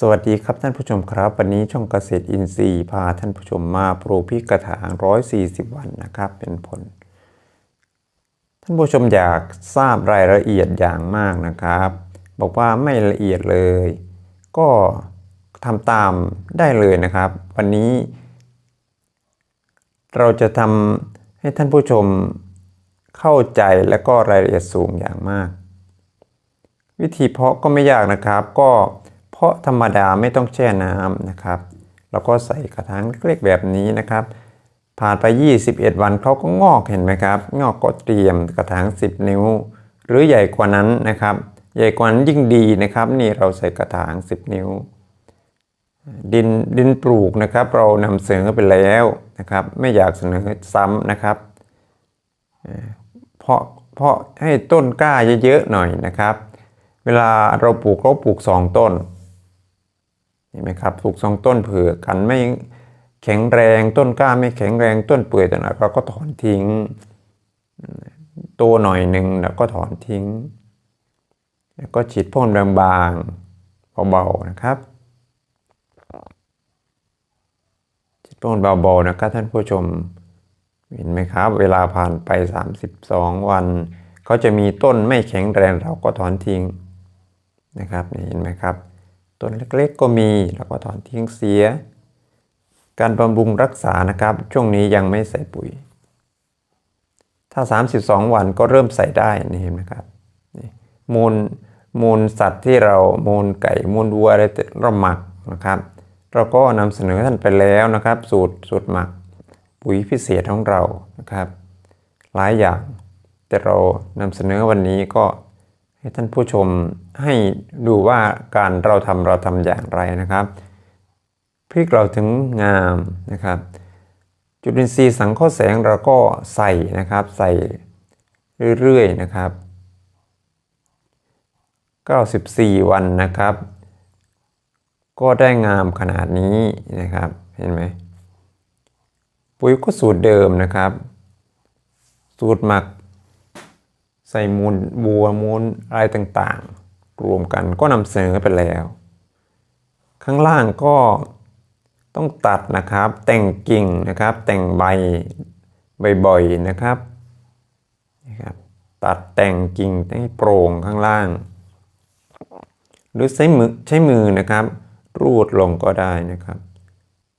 สวัสดีครับท่านผู้ชมครับ วันนี้ช่องเกษตรอินทรีย์พาท่านผู้ชมมาปลูกพริกกระถาง 140 วันนะครับ เป็นผล ท่านผู้ชมอยากทราบรายละเอียดอย่างมากนะครับ บอกว่าไม่ละเอียดเลย ก็ทำตามได้เลยนะครับ วันนี้ เราจะทำให้ท่านผู้ชมเข้าใจและก็รายละเอียดสูงอย่างมาก วิธีเพาะก็ไม่ยากนะครับก็าะธรรมดาไม่ต้องแช่น้ำนะครับ แล้วก็ใส่กระถางเล็กๆแบบนี้นะครับ ผ่านไป 21 วันเขาก็งอกเห็นไหมครับ งอกก็เตรียมกระถาง 10 นิ้ว หรือใหญ่กว่านั้นนะครับ ใหญ่กว่านั้นยิ่งดีนะครับ นี่เราใส่กระถาง 10 นิ้ว ดินดินปลูกนะครับ เรานำเสนอไปแล้วนะครับ ไม่อยากเสนอซ้ำนะครับเพาะเพาะให้ต้นกล้าเยอะๆหน่อยนะครับ เวลาเราปลูกเราปลูก 2 ต้น เห็นไหมครับปลูกสองต้นเผื่อกันไม่แข็งแรงต้นกล้าไม่แข็งแรงต้นเปื่อยแต่หน่อยเราก็ถอนทิ้งตัวหน่อยหนึ่งแล้วก็ถอนทิ้ง แล้วก็ฉีดพ่นบางๆเบาๆนะครับฉีดพ่นเบาๆนะครับท่านผู้ชมเห็นไหมครับ เวลาผ่านไป 32 วันเขาจะมีต้นไม่แข็งแรงเราก็ถอนทิ้งนะครับเห็นไหมครับ ต้นเล็กๆก็มีเราก็ถอนทิ้งเสีย การบำรุงรักษานะครับ ช่วงนี้ยังไม่ใส่ปุ๋ย ถ้า 32 วันก็เริ่มใส่ได้นี่เห็นไหมครับนี่มูลมูลสัตว์ที่เรามูลไก่มูลวัวอะไรเราหมักนะครับ เราก็นำเสนอท่านไปแล้วนะครับ สูตรสูตรหมัก ปุ๋ยพิเศษของเรานะครับ หลายอย่างแต่เรานำเสนอวันนี้ก็ ให้ท่านผู้ชมให้ดูว่าการเราทำเราทำอย่างไรนะครับพริกเราถึงงามนะครับ จุลินทรีย์สังเคราะห์แสงเราก็ใส่นะครับใส่เรื่อยๆนะครับ 94 วันนะครับ ก็ได้งามขนาดนี้นะครับเห็นไหมปุ๋ยก็สูตรเดิมนะครับ สูตรหมัก ส่มูลบัวมูลอะไรต่างๆ รวมกันก็นำเสนอไปแล้ว ข้างล่างก็ต้องตัดนะครับ แต่งกิ่งนะครับ แต่งใบบ่อยๆนะครับนะครับ ตัดแต่งกิ่งให้โปร่งข้างล่าง หรือใช้มือใช้มือนะครับ รูดลงก็ได้นะครับ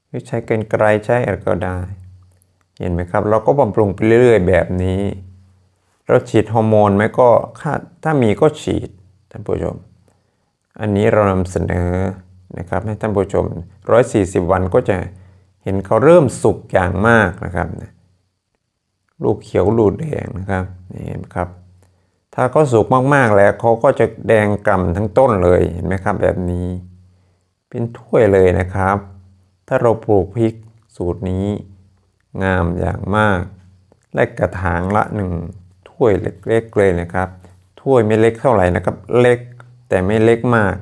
หรือใช้กันไกลใช้อะไรก็ได้ เห็นไหมครับ เราก็บำรุงไปเรื่อยๆแบบนี้ เราฉีดฮอร์โมนไหมก็ถ้ามีก็ฉีดท่านผู้ชม อันนี้เรานำเสนอนะครับให้ท่านผู้ชม 140 วันก็จะเห็นเขาเริ่มสุกอย่างมากนะครับลูกเขียวลูกแดงนะครับนี่เห็นครับ ถ้าเขาสุกมากๆแล้วเขาก็จะแดงกำทั้งต้นเลยเห็นไหมครับแบบนี้ เป็นถ้วยเลยนะครับ ถ้าเราปลูกพริกสูตรนี้ งามอย่างมาก และกระถางละหนึ่ง ถ้วยเล็กๆเลยนะครับ ถ้วยไม่เล็กเท่าไหร่นะครับ เล็กแต่ไม่เล็กมาก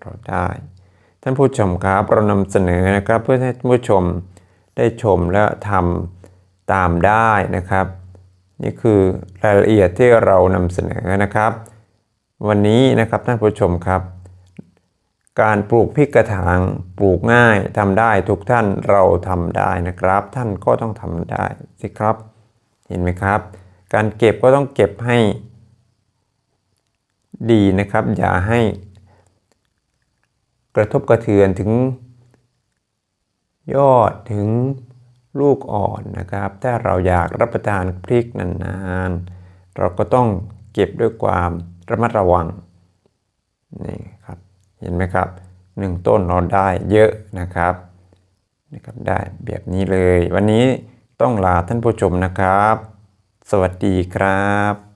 เราได้ ท่านผู้ชมครับเรานำเสนอนะครับ เพื่อให้ท่านผู้ชมได้ชมและทำตามได้นะครับ นี่คือรายละเอียดที่เรานำเสนอนะครับ วันนี้นะครับท่านผู้ชมครับ การปลูกพริกกระถางปลูกง่ายทำได้ทุกท่านเราทำได้นะครับ ท่านก็ต้องทำได้สิครับ เห็นไหมครับ การเก็บก็ต้องเก็บให้ดีนะครับ อย่าให้กระทบกระเทือนถึง ยอดถึงลูกอ่อนนะครับ ถ้าเราอยากรับประทานพริกนานๆ เราก็ต้องเก็บด้วยความระมัดระวังนี่ครับเห็นไหมครับหนึ่งต้นเราได้เยอะนะครับนะครับ ได้แบบนี้เลย วันนี้ต้องลาท่านผู้ชมนะครับ สวัสดีครับ